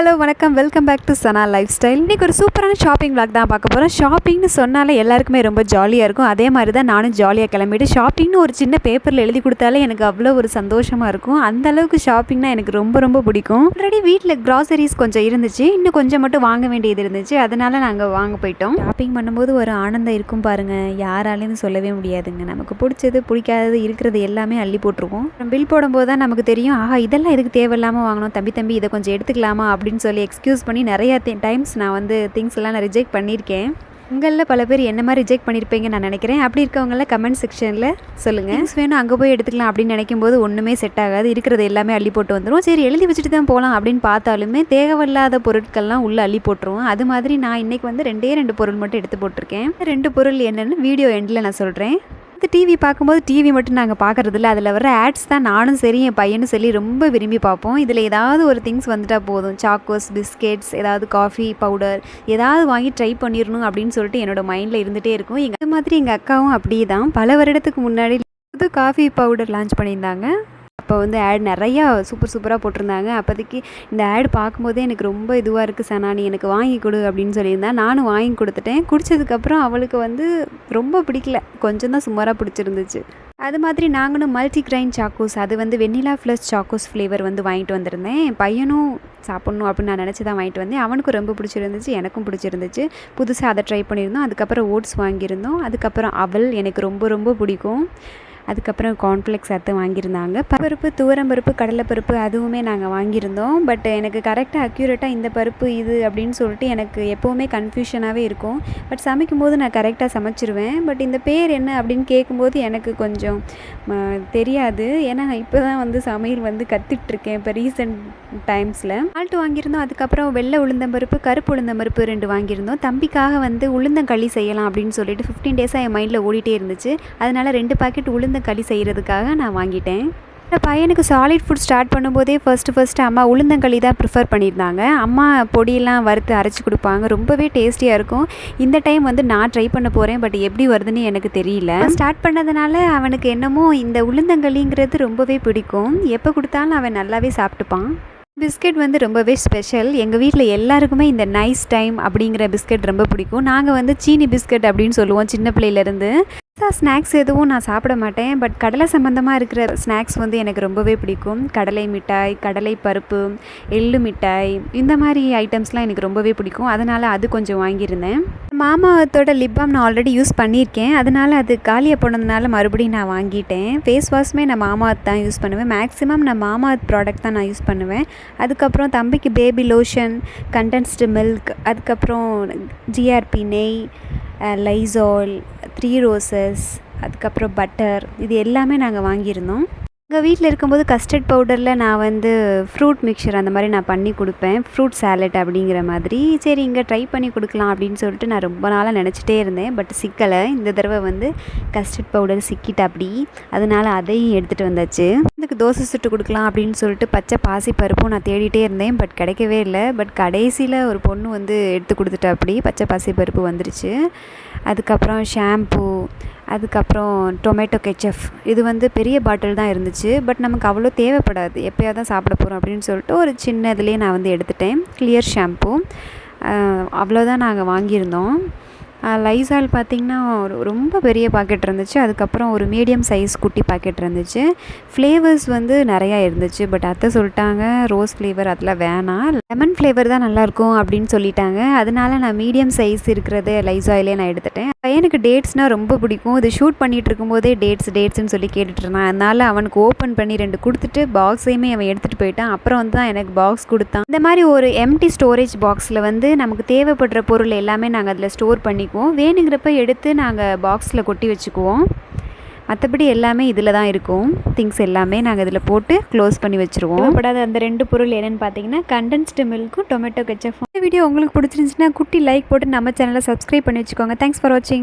Hello வணக்கம். Welcome back to Sana lifestyle இன்றைக்கி ஒரு சூப்பரான ஷாப்பிங் vlog தான் பார்க்க போகிறோம் ஷாப்பிங்னு சொன்னாலே எல்லாருக்குமே ரொம்ப ஜாலியாக இருக்கும். அதே மாதிரி தான் நானும் ஜாலியாக கிளம்பிட்டு ஷாப்பிங்னு ஒரு சின்ன பேப்பரில் எழுதி கொடுத்தாலே எனக்கு அவ்வளோ ஒரு சந்தோஷமாக இருக்கும். அந்த அளவுக்கு ஷாப்பிங்னா எனக்கு ரொம்ப ரொம்ப பிடிக்கும். ஆல்ரெடி வீட்டில் கிராசரிஸ் கொஞ்சம் இருந்துச்சு. இன்னும் கொஞ்சம் மட்டும் வாங்க வேண்டியது இருந்துச்சு. அதனால் நாங்கள் வாங்க போயிட்டோம். ஷாப்பிங் பண்ணும்போது ஒரு ஆனந்தம் இருக்கும் பாருங்கள் யாராலையும் சொல்லவே முடியாதுங்க. நமக்கு பிடிச்சது பிடிக்காதது இருக்கிறது எல்லாமே அள்ளி போட்டிருக்கோம். பில் போடும்போது தான் நமக்கு தெரியும். ஆஹா இதெல்லாம் எதுக்கு தேவையில்லாமல் வாங்கணும்? தம்பி தம்பி இதை கொஞ்சம் எடுத்துக்கலாமா? அப்படின்னு சொல்லி எக்ஸ்கியூஸ் பண்ணி நிறையா டைம்ஸ் நான் வந்து திங்ஸ் எல்லாம் நான் ரிஜெக்ட் பண்ணியிருக்கேன். உங்களில் பல பேர் என்ன மாதிரி ரிஜெக்ட் பண்ணியிருப்பீங்கன்னு நான் நினைக்கிறேன். அப்படி இருக்கவங்கள கமெண்ட் செக்ஷனில் சொல்லுங்கள் திங்ஸ் வேணும் அங்கே போய் எடுத்துக்கலாம் அப்படின்னு நினைக்கும் போது ஒன்றுமே செட் ஆகாது. இருக்கிறது எல்லாமே அள்ளி போட்டு வந்துடும் சரி எழுதி வச்சுட்டு தான் போகலாம் அப்படின்னு பார்த்தாலுமே தேவையில்லாத பொருட்கள்லாம் உள்ளே அள்ளி போட்டுருவோம் அது மாதிரி நான் இன்றைக்கி வந்து ரெண்டே ரெண்டு பொருள் மட்டும் எடுத்து போட்டிருக்கேன். ரெண்டு பொருள் என்னென்னு வீடியோ எண்டில் நான் சொல்கிறேன் இந்த டிவி பார்க்கும்போது டிவி மட்டும் நாங்கள் பார்க்குறதில்ல. அதில் வர ஆட்ஸ் தான் நானும் சரி என் பையனும் சரி ரொம்ப விரும்பி பார்ப்போம். இதில் ஏதாவது ஒரு திங்ஸ் வந்துட்டால் போதும். சாக்கோஸ் பிஸ்கெட்ஸ் ஏதாவது காஃபி பவுடர் ஏதாவது வாங்கி ட்ரை பண்ணிடணும் அப்படின்னு சொல்லிட்டு என்னோடய மைண்டில் இருந்துகிட்டே இருக்கும். எங்கள் அது மாதிரி எங்கள் அக்காவும் அப்படியே தான் பல வருடத்துக்கு முன்னாடி புது காஃபி பவுடர் லான்ச் பண்ணியிருந்தாங்க. அப்போ வந்து ஆட் நிறையா சூப்பர் சூப்பராக போட்டிருந்தாங்க. அப்போதைக்கு இந்த ஆட் பார்க்கும்போதே எனக்கு ரொம்ப இதுவாக இருக்குது சனா நீ எனக்கு வாங்கி கொடு அப்படின்னு சொல்லியிருந்தா நானும் வாங்கி கொடுத்துட்டேன். குடித்ததுக்கப்புறம் அவளுக்கு வந்து ரொம்ப பிடிக்கல. கொஞ்சம் தான் சுமாராக பிடிச்சிருந்துச்சு. அது மாதிரி நாங்களும் மல்டி கிரைன் சாக்கோஸ் அது வந்து வெண்ணிலா ஃப்ளஸ் சாக்கோஸ் ஃப்ளேவர் வந்து வாங்கிட்டு வந்திருந்தேன். என் பையனும் சாப்பிட்ணும் அப்படின்னு நான் நினச்சி தான் வாங்கிட்டு வந்தேன். அவனுக்கும் ரொம்ப பிடிச்சிருந்துச்சு எனக்கும் பிடிச்சிருந்துச்சு. புதுசாக அதை ட்ரை பண்ணியிருந்தோம். அதுக்கப்புறம் ஓட்ஸ் வாங்கியிருந்தோம். அதுக்கப்புறம் அவள் எனக்கு ரொம்ப ரொம்ப பிடிக்கும். அதுக்கப்புறம் கார்ன்ஃப்ளெக்ஸ் அத்தை வாங்கியிருந்தாங்க. பருப்பு துவரம்பருப்பு கடலைப்பருப்பு அதுவுமே நாங்கள் வாங்கியிருந்தோம். பட் எனக்கு கரெக்டாக அக்யூரேட்டாக இந்த பருப்பு இது அப்படின்னு சொல்லிட்டு எனக்கு எப்போவுமே கன்ஃபியூஷனாகவே இருக்கும். பட் சமைக்கும்போது நான் கரெக்டாக சமைச்சிருவேன். பட் இந்த பேர் என்ன அப்படின்னு கேட்கும்போது எனக்கு கொஞ்சம் தெரியாது. ஏன்னா நான் இப்போ தான் வந்து சமையல் வந்து கற்றுட்ருக்கேன் இப்போ ரீசெண்ட் டைம்ஸில் ஆல்ட்டு வாங்கியிருந்தோம். அதுக்கப்புறம் வெள்ளை உளுந்தம்பருப்பு கருப்பு உளுந்தம்பருப்பு ரெண்டு வாங்கியிருந்தோம். தம்பிக்காக வந்து உளுந்தங்களி செய்யலாம் அப்படின்னு சொல்லிட்டு ஃபிஃப்டீன் டேஸாக என் மைண்டில் ஓடிட்டே இருந்துச்சு. அதனால் ரெண்டு பாக்கெட் உளுந்தங்களி செய்கிறதுக்காக நான் வாங்கிட்டேன். இந்த பையனுக்கு சாலிட் ஃபுட் ஸ்டார்ட் பண்ணும்போதே ஃபர்ஸ்ட்டு ஃபர்ஸ்ட்டு அம்மா உளுந்தங்களி தான் ப்ரிஃபர் பண்ணியிருந்தாங்க. அம்மா பொடியெல்லாம் வறுத்து அரைச்சி கொடுப்பாங்க. ரொம்பவே டேஸ்டியாக இருக்கும். இந்த டைம் வந்து நான் ட்ரை பண்ண போகிறேன் பட் எப்படி வருதுன்னு எனக்கு தெரியல. ஸ்டார்ட் பண்ணதுனால அவனுக்கு என்னமோ இந்த உளுந்தங்களிங்கிறது ரொம்பவே பிடிக்கும். எப்போ கொடுத்தாலும் அவன் நல்லாவே சாப்பிட்டுப்பான். பிஸ்கெட் வந்து ரொம்பவே ஸ்பெஷல் எங்கள் வீட்டில் எல்லாருக்குமே இந்த நைஸ் டைம் அப்படிங்கிற பிஸ்கெட் ரொம்ப பிடிக்கும். நாங்கள் வந்து சீனி பிஸ்கெட் அப்படின்னு சொல்லுவோம் சின்ன பிள்ளையிலேருந்து ஸ்நாக்ஸ் எதுவும் நான் சாப்பிட மாட்டேன். பட் கடலை சம்மந்தமாக இருக்கிற ஸ்நாக்ஸ் வந்து எனக்கு ரொம்பவே பிடிக்கும். கடலை மிட்டாய் கடலை பருப்பு எள்ளு மிட்டாய் இந்த மாதிரி ஐட்டம்ஸ்லாம் எனக்கு ரொம்பவே பிடிக்கும். அதனால் அது கொஞ்சம் வாங்கியிருந்தேன். மாமாவத்தோட லிப் பாம் நான் ஆல்ரெடி யூஸ் பண்ணியிருக்கேன். அதனால் அது காலியாக போனதுனால மறுபடியும் நான் வாங்கிட்டேன். ஃபேஸ் வாஷ்மே நான் மாமாத் தான் யூஸ் பண்ணுவேன். மேக்ஸிமம் நான் மாமாத் ப்ராடக்ட் தான் நான் யூஸ் பண்ணுவேன். அதுக்கப்புறம் தம்பிக்கு பேபி லோஷன் கண்டென்ஸ்டு மில்க் அதுக்கப்புறம் ஜிஆர்பி நெய் லைசால் த்ரீ ரோசஸ் அதுக்கப்புறம் பட்டர் இது எல்லாமே நாங்கள் வாங்கியிருந்தோம். எங்கள் வீட்டில் இருக்கும்போது கஸ்டர்ட் பவுடரில் நான் வந்து ஃப்ரூட் மிக்சர் அந்த மாதிரி நான் பண்ணி கொடுப்பேன். ஃப்ரூட் சாலட் அப்படிங்கிற மாதிரி. சரி இங்கே ட்ரை பண்ணி கொடுக்கலாம் அப்படின்னு சொல்லிட்டு நான் ரொம்ப நாளாக நினச்சிட்டே இருந்தேன். பட் சிக்கலை இந்த தடவை வந்து கஸ்டர்ட் பவுடர் சிக்கிட்டு அப்படி. அதனால அதையும் எடுத்துகிட்டு வந்தாச்சு. இதுக்கு தோசை சுட்டு கொடுக்கலாம் அப்படின்னு சொல்லிட்டு பச்சை பாசி பருப்பும் நான் தேடிட்டே இருந்தேன். பட் கிடைக்கவே இல்லை. பட் கடைசியில் ஒரு பொண்ணு வந்து எடுத்து கொடுத்துட்டு அப்படி. பச்சை பாசி பருப்பு வந்துருச்சு. அதுக்கப்புறம் ஷாம்பூ அதுக்கப்புறம் டொமேட்டோ கெச்சப் இது வந்து பெரிய பாட்டில் தான் இருந்துச்சு பட் நமக்கு அவ்வளோ தேவைப்படாது. எப்போயா தான் சாப்பிட போகிறோம் அப்படின்னு சொல்லிட்டு ஒரு சின்ன இதுலேயே நான் வந்து எடுத்துட்டேன். கிளியர் ஷாம்பு அவ்வளோதான் நாங்கள் வாங்கியிருந்தோம். லைசால் பார்த்திங்கன்னா ஒரு ரொம்ப பெரிய பாக்கெட் இருந்துச்சு. அதுக்கப்புறம் ஒரு மீடியம் சைஸ் குட்டி பாக்கெட் இருந்துச்சு. ஃப்ளேவர்ஸ் வந்து நிறையா இருந்துச்சு. பட் அத்தை சொல்லிட்டாங்க ரோஸ் ஃப்ளேவர் அதில் வேணாம். லெமன் ஃப்ளேவர் தான் நல்லாயிருக்கும் அப்படின்னு சொல்லிட்டாங்க. அதனால நான் மீடியம் சைஸ் இருக்கிறது லைசாயிலே நான் எடுத்துட்டேன். பையனுக்கு டேட்ஸ்னால் ரொம்ப பிடிக்கும். இது ஷூட் பண்ணிகிட்டு இருக்கும்போதே டேட்ஸ் டேட்ஸ்னு சொல்லி கேட்டுட்டு இருந்தான். அதனால் அவனுக்கு ஓப்பன் பண்ணி ரெண்டு கொடுத்துட்டு பாக்ஸையுமே அவன் எடுத்துகிட்டு போயிட்டான். அப்புறம் வந்து தான் எனக்கு பாக்ஸ் கொடுத்தான். இந்த மாதிரி ஒரு எம்டி ஸ்டோரேஜ் பாக்ஸில் வந்து நமக்கு தேவைப்படுற பொருள் எல்லாமே நாங்கள் அதில் ஸ்டோர் பண்ணி பண்ணிக்குவோம் வேணுங்கிறப்ப எடுத்து நாங்கள் பாக்ஸில் கொட்டி வச்சுக்குவோம். மற்றபடி எல்லாமே இதில் தான் இருக்கும். திங்ஸ் எல்லாமே நாங்கள் இதில் போட்டு க்ளோஸ் பண்ணி வச்சுருவோம். தேவைப்படாத அந்த ரெண்டு பொருள் என்னென்னு பார்த்தீங்கன்னா கண்டென்ஸ்டு மில்க்கும் டொமேட்டோ கெச்சப்பும் இந்த வீடியோ உங்களுக்கு பிடிச்சிருந்துச்சுன்னா குட்டி லைக் போட்டு நம்ம சேனலை சப்ஸ்கிரைப் பண்ணி வச்சுக்கோங்க. தேங்க்ஸ் ஃபார் வாட்சிங்